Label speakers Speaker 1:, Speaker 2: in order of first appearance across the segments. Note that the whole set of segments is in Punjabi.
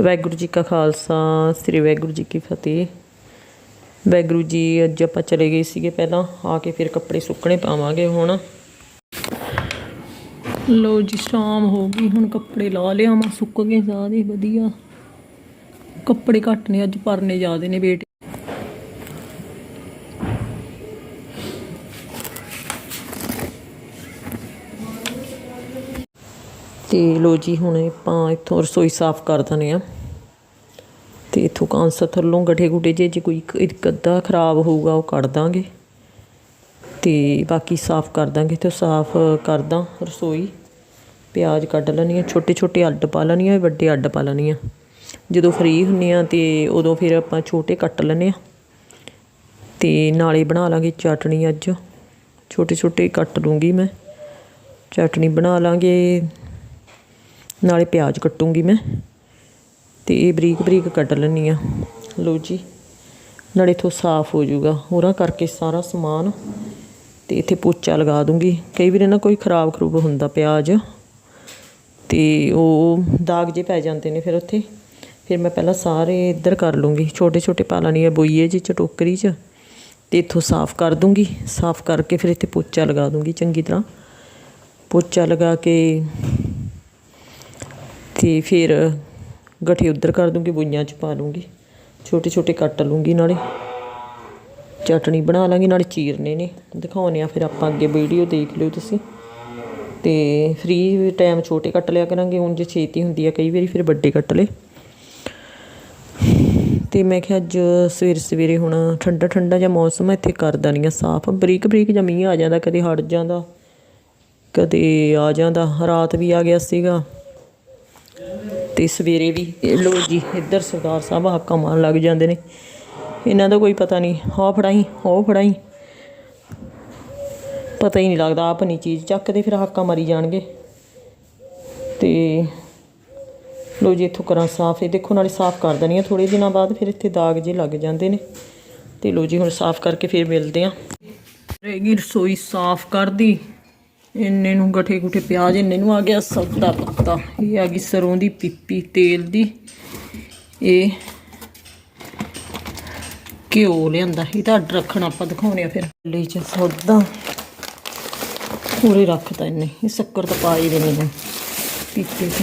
Speaker 1: ਵਾਹਿਗੁਰੂ ਜੀ ਕਾ ਖਾਲਸਾ, ਸ੍ਰੀ ਵਾਹਿਗੁਰੂ ਜੀ ਕੀ ਫਤਿਹ। ਵਾਹਿਗੁਰੂ ਜੀ, ਅੱਜ ਆਪਾਂ ਚਲੇ ਗਏ ਸੀਗੇ ਪਹਿਲਾਂ, ਆ ਕੇ ਫਿਰ ਕੱਪੜੇ ਸੁੱਕਣੇ ਪਾਵਾਂਗੇ ਹੁਣ। ਲੋ ਜੀ, ਸ਼ਾਮ ਹੋ ਗਈ, ਹੁਣ ਕੱਪੜੇ ਲਾ ਲਿਆ ਮੈਂ ਸੁੱਕ ਗਏ ਜ਼ਿਆਦੇ ਵਧੀਆ। ਕੱਪੜੇ ਘੱਟ ਨੇ, ਅੱਜ ਪਰਨੇ ਜ਼ਿਆਦੇ ਨੇ ਬੇਟੇ ਤੇ ਲੋ ਜੀ ਹੁਣ ਆਪਾਂ ਇੱਥੋਂ ਰਸੋਈ ਸਾਫ਼ ਕਰ ਦਨੇ ਆ ਤੇ ਇੱਥੋਂ ਕਾਂਸਾ ਥੱਲੋਂ ਗਠੇ ਗੁੱਡੇ ਜੇ ਜੇ ਕੋਈ ਇੱਕ- ਅੱਧਾ ਖਰਾਬ ਹੋਊਗਾ ਉਹ ਕੱਢ ਦਾਂਗੇ। ਤੇ ਬਾਕੀ ਸਾਫ਼ ਕਰ ਦਾਂਗੇ ਤੇ ਸਾਫ਼ ਕਰਦਾ ਰਸੋਈ। ਪਿਆਜ਼ ਕੱਢ ਲੈਣੀ ਆ ਛੋਟੇ ਛੋਟੇ ਅੱਡ ਪਾ ਲੈਣੀ ਆ ਵੱਡੇ ਅੱਡ ਪਾ ਲੈਣੀ ਆ ਜਦੋਂ ਫ੍ਰੀ ਹੁੰਨੇ ਆ ਤੇ ਉਦੋਂ ਫਿਰ ਆਪਾਂ ਛੋਟੇ ਕੱਟ ਲੈਣੇ ਆ ਤੇ ਨਾਲੇ ਬਣਾ ਲਾਂਗੇ ਚਟਣੀ ਅੱਜ। ਛੋਟੇ ਛੋਟੇ ਕੱਟ ਲੂੰਗੀ ਮੈਂ। ਚਟਣੀ ਬਣਾ ਲਾਂਗੇ ਨਾਲੇ ਪਿਆਜ਼ ਕੱਟੂੰਗੀ ਮੈਂ, ਤੇ ਇਹ ਬਰੀਕ ਬਰੀਕ ਕੱਟ ਲੈਣੀ ਆ ਲਓ ਜੀ, ਨਾਲੇ ਇਥੋਂ ਸਾਫ਼ ਹੋ ਜਾਊਗਾ। ਹੋਰਾਂ ਕਰਕੇ ਸਾਰਾ ਸਮਾਨ ਤੇ ਇੱਥੇ ਪੋਚਾ ਲਗਾ ਦੂੰਗੀ। ਕਈ ਵਾਰ ਨਾ ਕੋਈ ਖਰਾਬ ਖਰੂਬ ਹੁੰਦਾ ਪਿਆਜ਼, ਤੇ ਉਹ ਦਾਗ ਜੇ ਪੈ ਜਾਂਦੇ ਨੇ ਫਿਰ ਉੱਥੇ, ਫਿਰ ਮੈਂ ਪਹਿਲਾਂ ਸਾਰੇ ਇੱਧਰ ਕਰ ਲੂੰਗੀ। ਛੋਟੇ ਛੋਟੇ ਪਾ ਲੈਣੀ ਆ ਬੋਈਏ ਜੀ ਚ ਟੋਕਰੀ ਚ, ਤੇ ਇੱਥੋਂ ਸਾਫ਼ ਕਰ ਦੂੰਗੀ। ਸਾਫ਼ ਕਰਕੇ ਫਿਰ ਇੱਥੇ ਪੋਚਾ ਲਗਾ ਦੂੰਗੀ ਚੰਗੀ ਤਰ੍ਹਾਂ। ਪੋਚਾ ਲਗਾ ਕੇ ਤੇ ਫਿਰ ਗਠੇ ਉੱਧਰ ਕਰ ਦੂੰਗੀ, ਬੁਈਆਂ ਚ ਪਾ ਲੂੰਗੀ ਛੋਟੇ ਛੋਟੇ ਕੱਟ ਲੂੰਗੀ ਨਾਲੇ। ਚਟਣੀ ਬਣਾ ਲਾਂਗੀ, ਨਾਲੇ ਚੀਰਨੇ ਨੇ। ਦਿਖਾਉਣੇ ਆ ਫਿਰ ਆਪਾਂ ਅੱਗੇ ਵੀਡੀਓ, ਦੇਖ ਲਿਓ ਤੁਸੀਂ। ਤੇ ਫ੍ਰੀ ਟਾਈਮ ਛੋਟੇ ਕੱਟ ਲਿਆ ਕਰਾਂਗੇ। ਹੁਣ ਜੇ ਛੇਤੀ ਹੁੰਦੀ ਆ, ਕਈ ਵਾਰੀ ਫਿਰ ਵੱਡੇ ਕੱਟ ਲਏ। ਤੇ ਮੈਂ ਕਿਹਾ ਅੱਜ ਸਵੇਰੇ ਸਵੇਰੇ ਹੁਣ ਠੰਡਾ ਠੰਡਾ ਜਿਹਾ ਮੌਸਮ ਹੈ ਇੱਥੇ ਕਰਦਾ ਨਹੀਂ ਆ ਸਾਫ਼। ਬਰੀਕ ਬਰੀਕ ਜਿਹਾ ਮੀਂਹ ਆ ਜਾਂਦਾ, ਕਦੇ ਹਟ ਜਾਂਦਾ, ਕਦੇ ਆ ਜਾਂਦਾ। ਰਾਤ ਵੀ ਆ ਗਿਆ ਸੀਗਾ। ਤੇ ਸਵੇਰੇ ਵੀ ਲੋ ਜੀ, ਇੱਧਰ ਸਰਦਾਰ ਸਾਹਿਬ ਹਾਕਾਂ ਮਾਰਨ ਲੱਗ ਜਾਂਦੇ ਨੇ। ਇਹਨਾਂ ਦਾ ਕੋਈ ਪਤਾ ਨਹੀਂ ਹਾਂ ਫੜਾਈ ਹੋ ਫੜਾਈ। ਪਤਾ ਹੀ ਨਹੀਂ ਲੱਗਦਾ ਆਪਣੀ ਚੀਜ਼ ਚੱਕਦੇ ਫਿਰ ਹੱਕਾਂ ਮਾਰੀ ਜਾਣਗੇ। ਤੇ ਲੋ ਜੀ, ਇੱਥੋਂ ਕਰਾਂ ਸਾਫ਼ ਇਹ ਦੇਖੋ, ਨਾਲੇ ਸਾਫ਼ ਕਰ ਦਣੀ ਆ ਥੋੜੇ ਦਿਨਾਂ ਬਾਅਦ, ਫਿਰ ਇੱਥੇ ਦਾਗ ਜੇ ਲੱਗ ਜਾਂਦੇ ਨੇ। ਤੇ ਲੋ ਜੀ, ਹੁਣ ਸਾਫ਼ ਕਰਕੇ ਫਿਰ ਮਿਲਦੇ ਆ ਰਹੇਗੀ ਰਸੋਈ ਸਾਫ਼ ਕਰਦੀ। ਇੰਨੇ ਨੂੰ ਗਠੇ ਗੁਠੇ ਪਿਆਜ਼ ਇੰਨੇ ਨੂੰ ਆ ਗਿਆ ਸੌਦਾ ਪੱਤਾ। ਇਹ ਆ ਗਈ ਸਰੋਂ ਦੀ ਪੀਪੀ, ਤੇਲ ਦੀ। ਇਹ ਘਿਓ ਲਿਆਂਦਾ। ਇਹ ਤਾਂ ਅੱਡ ਰੱਖਣਾ ਆਪਾਂ ਦਿਖਾਉਣੇ ਆ ਫਿਰ। ਲੈ ਚ ਸੌਦਾ। ਪੂਰੇ ਰੱਖਤਾ ਇਹਨੇ। ਇਹ ਸ਼ੱਕਰ ਤਾਂ ਪਾ ਹੀ ਦੇਣੀ ਨੇ ਪੀਪੇ ਚ।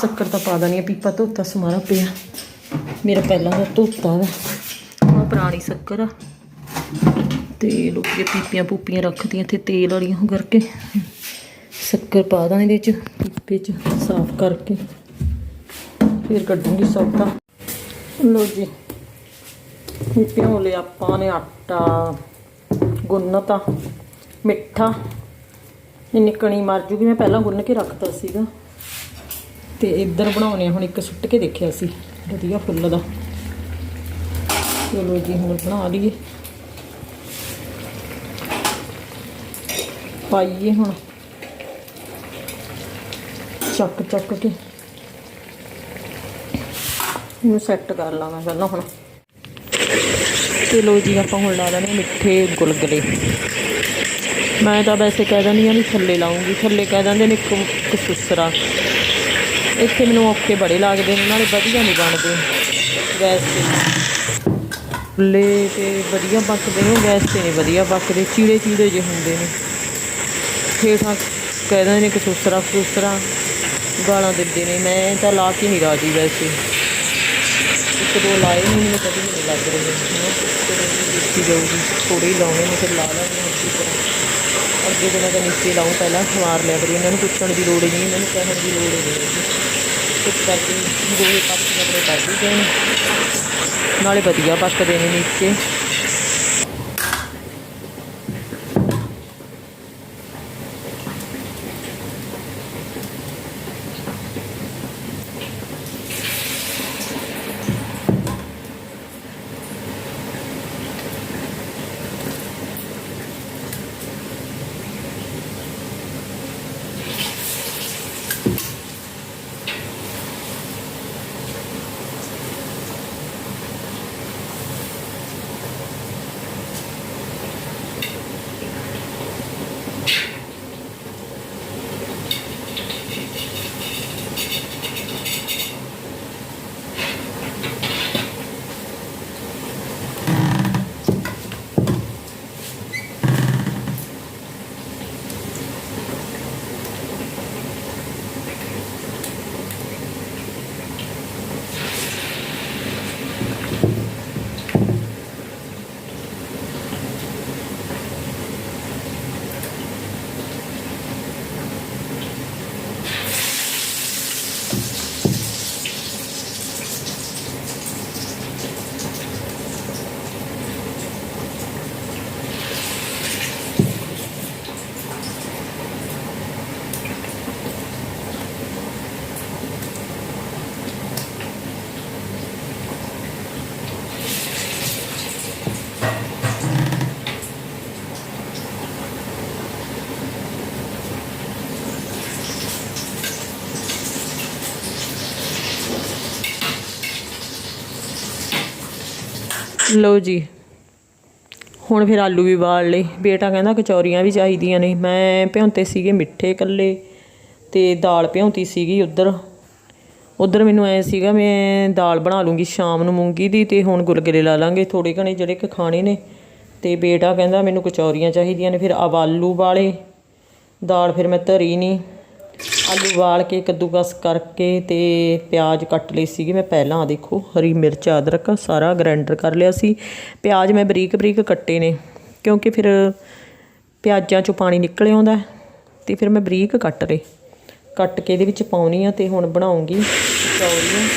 Speaker 1: ਸ਼ੱਕਰ ਤਾਂ ਪਾ ਦੇਣੀ ਆ। ਪੀਪਾ ਧੋਤਾ ਸਮਾਰਾ ਪਿਆ। ਮੇਰਾ ਪਹਿਲਾਂ ਦਾ ਧੋਤਾ ਵਾ। ਆਹ ਪੁਰਾਣੀ ਸ਼ੱਕਰ ਆ। ਤੇ ਲੋਕੀ ਪੀਪੀਆਂ ਪੂਪੀਆਂ ਰੱਖਦੀਆਂ ਇੱਥੇ ਤੇਲ ਵਾਲੀਆਂ ਹੋ ਕਰਕੇ। ਸ਼ੱਕਰ ਪਾ ਦਾਂ ਇਹਦੇ ਚ ਪੀਪੇ ਚ ਸਾਫ਼ ਕਰਕੇ। ਫਿਰ ਕੱਢੂੰਗੀ ਸੌਦਾ। ਲੋ ਜੀ ਇਹ ਪਿਓ ਲਿਆ ਆਪਾਂ ਨੇ ਆਟਾ ਗੁੰਨਤਾ ਮਿੱਠਾ। ਇੰਨੀ ਕਣੀ ਮਰ ਜੂਗੀ, ਮੈਂ ਪਹਿਲਾਂ ਗੁੰਨ ਕੇ ਰੱਖਤਾ ਸੀਗਾ। ਤੇ ਇੱਧਰ ਬਣਾਉਣੇ ਆ, ਹੁਣ ਇੱਕ ਸੁੱਟ ਕੇ ਦੇਖਿਆ ਸੀ, ਵਧੀਆ ਫੁੱਲ ਦਾ। ਚਲੋ ਜੀ, ਹੁਣ ਬਣਾ ਲਈਏ। ਪਾਈਏ ਹੁਣ। ਚੱਕ ਚੱਕ ਕੇ। ਇਹਨੂੰ ਸੈੱਟ ਕਰ ਲਾਂ ਪਹਿਲਾਂ ਹੁਣ। ਤੇ ਲੋ ਜੀ, ਆਪਾਂ ਹੁਣ ਲਾ ਲੈਣੇ ਮਿੱਠੇ ਗੁਲਗਲੇ। ਮੈਂ ਤਾਂ ਵੈਸੇ ਕਹਿ ਦਿੰਦੀ ਆ ਵੀ ਥੱਲੇ ਲਾਉਂਗੀ। ਥੱਲੇ ਕਹਿ ਦਿੰਦੇ ਨੇ ਇੱਕ ਇੱਕ ਸੁਸਰਾ। ਇੱਥੇ ਮੈਨੂੰ ਔਖੇ ਬੜੇ ਲੱਗਦੇ ਨੇ, ਨਾਲੇ ਵਧੀਆ ਨਹੀਂ ਬਣਦੇ। ਗੈਸ ਤੇ ਗੁੱਲੇ ਤੇ ਵਧੀਆ ਪੱਕਦੇ ਨੇ ਗੈਸ ਤੇ ਨਹੀਂ ਵਧੀਆ ਪੱਕਦੇ। ਚੀੜੇ ਚੀੜੇ ਜਿਹੇ ਹੁੰਦੇ ਨੇ। ਹੇਠਾਂ ਕਹਿ ਦਿੰਦੇ ਨੇ ਕਿ ਸੁਸਰਾ ਸੁਸਰਾ। ਗਾਲਾਂ ਦਿੰਦੇ ਨੇ। ਮੈਂ ਤਾਂ ਲਾ ਕੇ ਨਹੀਂ ਰਾਜੀ ਵੈਸੇ। ਇੱਕ ਦੋ ਲਾਏ ਨਹੀਂ ਮੈਨੂੰ ਕਦੇ ਨਹੀਂ ਲੱਗ ਰਹੇ। ਦੇਖੀ ਜਾਊਗੀ ਥੋੜੇ ਹੀ ਲਾਉਣੇ ਨੇ ਫਿਰ ਲਾ ਲਾਂਗੇ ਅੱਛੀ ਤਰ੍ਹਾਂ ਅੱਗੇ ਦਿਨਾਂ ਤਾਂ ਨੀਚੇ ਲਾਉਂ ਪਹਿਲਾਂ ਖਵਾਰ ਲਿਆ ਕਰੀ। ਇਹਨਾਂ ਨੂੰ ਪੁੱਛਣ ਦੀ ਲੋੜ ਹੀ ਨਹੀਂ, ਇਹਨਾਂ ਨੂੰ ਕਹਿਣ ਦੀ ਲੋੜ ਹੀ ਨਹੀਂ ਇਸ ਕਰਕੇ ਦੋਵੇਂ ਪਾਸੇ ਆਪਣੇ ਕਰ ਦਿੱਤੇ ਨਾਲੇ ਵਧੀਆ ਪੱਕਦੇ ਨੇ ਨੀਚੇ। ਲਓ ਜੀ। ਹੁਣ ਫਿਰ ਆਲੂ ਵੀ ਬਾਲ ਲਏ। ਬੇਟਾ ਕਹਿੰਦਾ ਕਚੌਰੀਆਂ ਵੀ ਚਾਹੀਦੀਆਂ ਨੇ। ਮੈਂ ਭਿਉਂਤੇ ਸੀਗੇ ਮਿੱਠੇ ਕੱਲੇ ਤੇ ਦਾਲ ਭਿਉਂਤੀ ਸੀਗੀ ਉਧਰ। ਉਧਰ ਮੈਨੂੰ ਐ ਸੀਗਾ, ਮੈਂ ਦਾਲ ਬਣਾ ਲੂੰਗੀ ਸ਼ਾਮ ਨੂੰ ਮੂੰਗੀ ਦੀ ਤੇ ਹੁਣ ਗੁਲਗੁਲੇ ਲਾ ਲਾਂਗੇ ਥੋੜੇ ਘਣੇ ਜਿਹੜੇ ਕਿ ਖਾਣੇ ਨੇ। ਤੇ ਬੇਟਾ ਕਹਿੰਦਾ ਮੈਨੂੰ ਕਚੌਰੀਆਂ ਚਾਹੀਦੀਆਂ ਨੇ। ਫਿਰ ਆਵ ਆਲੂ ਵਾਲੇ ਦਾਲ ਫਿਰ ਮੈਂ ਧਰੀ ਨਹੀਂ ਆਲੂ ਉਬਾਲ ਕੇ ਕੱਦੂਕਸ ਕਰਕੇ ਤੇ ਪਿਆਜ਼ ਕੱਟ ਲਈ ਸੀਗੇ। ਮੈਂ ਪਹਿਲਾਂ ਆਹ ਦੇਖੋ, ਹਰੀ ਮਿਰਚ, ਅਦਰਕ ਸਾਰਾ ਗ੍ਰਾਈਂਡਰ ਕਰ ਲਿਆ ਸੀ। ਪਿਆਜ਼ ਮੈਂ ਬਰੀਕ ਬਰੀਕ ਕੱਟੇ ਨੇ, ਕਿਉਂਕਿ ਫਿਰ ਪਿਆਜ਼ਾਂ ਚੋਂ ਪਾਣੀ ਨਿਕਲ ਆਉਂਦਾ ਹੈ ਤੇ ਫਿਰ ਮੈਂ ਬਰੀਕ ਕੱਟ ਲਏ। ਕੱਟ ਕੇ ਇਹਦੇ ਵਿੱਚ ਪਾਉਣੀ ਆ ਤੇ ਹੁਣ ਬਣਾਉਂਗੀ ਕਚੌਰੀਆਂ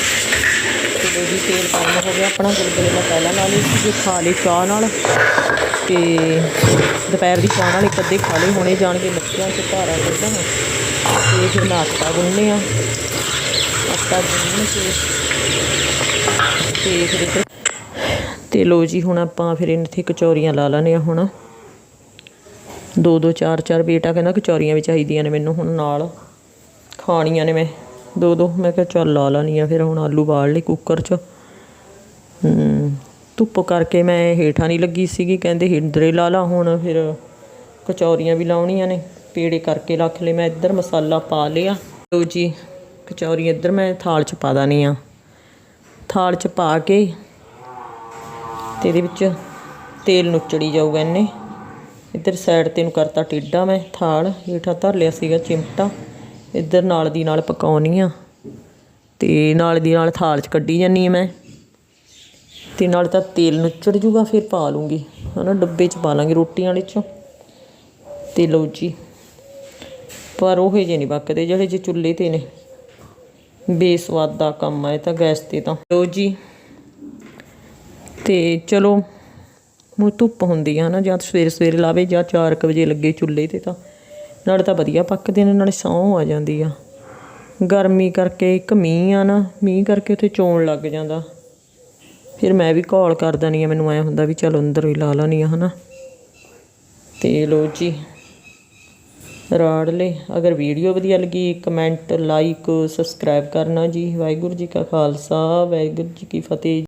Speaker 1: ਤੇ ਜੀ ਤੇਲ ਗਰਮ ਹੋ ਗਿਆ, ਆਪਣਾ ਗੁਲਗੁਲੇ ਮੈਂ ਪਹਿਲਾਂ ਲਾ ਲਈ ਸੀ ਖਾ ਲਈ ਚਾਹ ਨਾਲ। ਤੇ ਦੁਪਹਿਰ ਦੀ ਚਾਹ ਨਾਲ ਇੱਕ ਅੱਧੇ ਖਾ ਲਏ, ਹੋਣੇ ਜਾਣਗੇ ਬੱਚਿਆਂ ਚ ਧਾਰਾ ਕੱਢਣ ਤੇ ਫਿਰ ਮੈਂ ਆਟਾ ਗੁੰਨ੍ਹਨੇ ਆ ਆਟਾ ਗੁੰਨ ਕੇ ਤੇ ਫਿਰ ਇੱਧਰ ਤੇ ਲੋ ਜੀ ਹੁਣ ਆਪਾਂ ਫਿਰ ਇਹਨਾਂ ਕਚੌਰੀਆਂ ਲਾ ਲੈਣੇ ਆ ਹੁਣ। ਦੋ ਦੋ ਚਾਰ ਚਾਰ ਬੇਟਾ ਕਹਿੰਦਾ ਕਚੌਰੀਆਂ ਵੀ ਚਾਹੀਦੀਆਂ ਨੇ ਮੈਨੂੰ ਹੁਣ ਨਾਲ। ਖਾਣੀਆਂ ਨੇ ਮੈਂ। ਦੋ ਦੋ ਮੈਂ ਕਿਹਾ ਚੱਲ ਲਾ ਲੈਣੀ ਆ ਫਿਰ ਹੁਣ ਆਲੂ ਬਾਲ ਲਈ ਕੁੱਕਰ 'ਚ। ਹਮ, ਧੁੱਪ ਕਰਕੇ ਮੈਂ ਹੇਠਾਂ ਨਹੀਂ ਲੱਗੀ ਸੀਗੀ ਕਹਿੰਦੇ ਹਿੰਦਰੇ ਲਾ ਲਾ ਹੁਣ ਫਿਰ। ਕਚੌਰੀਆਂ ਵੀ ਲਾਉਣੀਆਂ ਨੇ। ਪੇੜੇ ਕਰਕੇ ਰੱਖ ਲਏ, ਮੈਂ ਇੱਧਰ ਮਸਾਲਾ ਪਾ ਲਿਆ। ਲਓ ਜੀ, ਕਚੌਰੀ ਇੱਧਰ ਮੈਂ ਥਾਲ 'ਚ ਪਾ ਦਾਨੀ ਆ। ਥਾਲ 'ਚ ਪਾ ਕੇ ਤੇ ਇਹਦੇ ਵਿੱਚ ਤੇਲ ਨੁੱਚੜੀ ਜਾਊਗਾ ਇਹਨੇ। ਇੱਧਰ ਸਾਈਡ ਤੇ ਨੂੰ ਕਰਤਾ ਟੇਢਾ ਮੈਂ ਥਾਲ, ਹੇਠਾਂ ਧਰ ਲਿਆ ਸੀਗਾ ਚਿਮਟਾ। ਇੱਧਰ ਨਾਲ ਦੀ ਨਾਲ ਪਕਾਉਣੀ ਆ ਤੇ ਨਾਲ ਦੀ ਨਾਲ ਥਾਲ 'ਚ ਕੱਢੀ ਜਾਨੀ ਆ ਮੈਂ। ਤੇ ਨਾਲ ਤਾਂ ਤੇਲ ਨੁੱਚੜ ਜੂਗਾ, ਫਿਰ ਪਾ ਲੂੰਗੀ। ਹਨਾ, ਡੱਬੇ 'ਚ ਪਾ ਲਾਂਗੇ ਰੋਟੀਆਂ ਵਾਲੇ 'ਚ। ਤੇ ਲਓ ਜੀ ਪਰ ਉਹ ਜੇ ਨਹੀਂ ਪੱਕਦੇ ਜਿਹੜੇ ਜੇ ਚੁੱਲ੍ਹੇ ਤੇ ਨੇ। ਬੇਸਵਾਦ ਦਾ ਕੰਮ ਆ, ਇਹ ਤਾਂ ਗੈਸ ਤੇ ਤਾਂ। ਲੋ ਜੀ। ਤੇ ਚਲੋ ਮੂੰਹ ਧੁੱਪ ਹੁੰਦੀ ਆ ਨਾ, ਜਾਂ ਸਵੇਰੇ ਸਵੇਰੇ ਲਾਵੇ, ਜਾਂ 4 ਵਜੇ ਲੱਗੇ ਚੁੱਲ੍ਹੇ ਤੇ ਤਾਂ। ਨਾਲੇ ਤਾਂ ਵਧੀਆ ਪੱਕਦੇ ਨੇ, ਨਾਲੇ ਸੌਂ ਆ ਜਾਂਦੀ ਆ। ਗਰਮੀ ਕਰਕੇ ਇੱਕ ਮੀਂਹ ਆ ਨਾ, ਮੀਂਹ ਕਰਕੇ ਉੱਥੇ ਚੋਣ ਲੱਗ ਜਾਂਦਾ। ਫਿਰ ਮੈਂ ਵੀ ਕਾਲ ਕਰ ਦਣੀ ਆ, ਮੈਨੂੰ ਐ ਹੁੰਦਾ ਵੀ ਚਲ ਅੰਦਰ ਹੀ ਲਾ ਲਾਨੀ ਆ, ਹਨਾ। ਤੇ ਲੋ ਜੀ। ਰਾੜ ਲੈ। ਅਗਰ ਵੀਡੀਓ ਵਧੀਆ ਲੱਗੀ, ਕਮੈਂਟ, ਲਾਈਕ, ਸਬਸਕ੍ਰਾਈਬ ਕਰਨਾ ਜੀ। ਵਾਹਿਗੁਰੂ ਜੀ ਕਾ ਖਾਲਸਾ, ਵਾਹਿਗੁਰੂ ਜੀ ਕੀ ਫਤਿਹ।